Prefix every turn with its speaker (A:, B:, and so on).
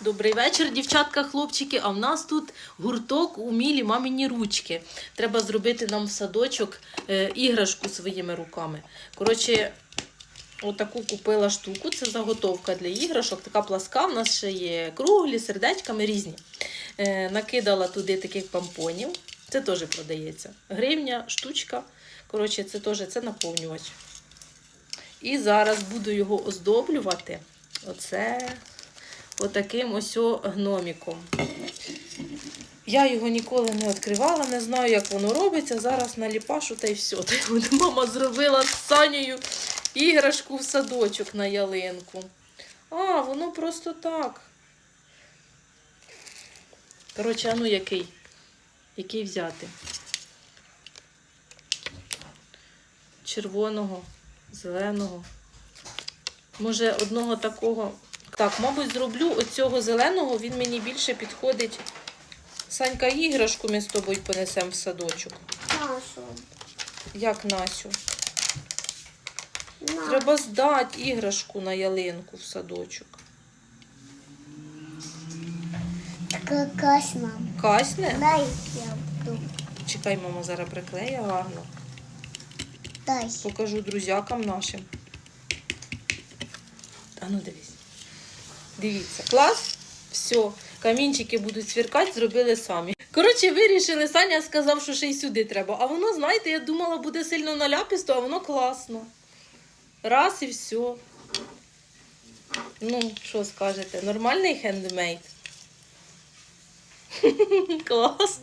A: Добрий вечір, дівчатка, хлопчики. А в нас тут гурток умілі мамині ручки. Треба зробити нам в садочок е, іграшку своїми руками. Коротше, отаку купила штуку. Це заготовка для іграшок. Така пласка. В нас ще є круглі, сердечками різні. Е, накидала туди таких помпонів. Це теж продається. Гривня, штучка. Коротше, це теж це наповнювач. І зараз буду його оздоблювати. Оце отаким ось гноміком. Я його ніколи не відкривала, не знаю, як воно робиться. Зараз наліпашу та й все. Та й мама зробила з Санею іграшку в садочок на ялинку. А, воно просто так. Коротше, а ну який? Який взяти? Червоного, зеленого. Може, одного такого. Так, мабуть, зроблю оцього зеленого, він мені більше підходить. Санька, іграшку ми з тобою понесемо в садочок.
B: Нашу.
A: Як Насю?
B: На.
A: Треба здати іграшку на ялинку в садочок.
B: Какась нам.
A: Касне?
B: Дай я буду.
A: Чекай, мама зараз приклеє гарно.
B: Дай.
A: Покажу друзякам нашим. А ну дивись. Дивіться, клас. Все, камінчики будуть сверкати, зробили самі. Коротше, вирішили, Саня сказав, що ще й сюди треба. А воно, знаєте, я думала, буде сильно наляпісто, а воно класно. Раз і все. Ну, що скажете, нормальний хендмейд? Клас.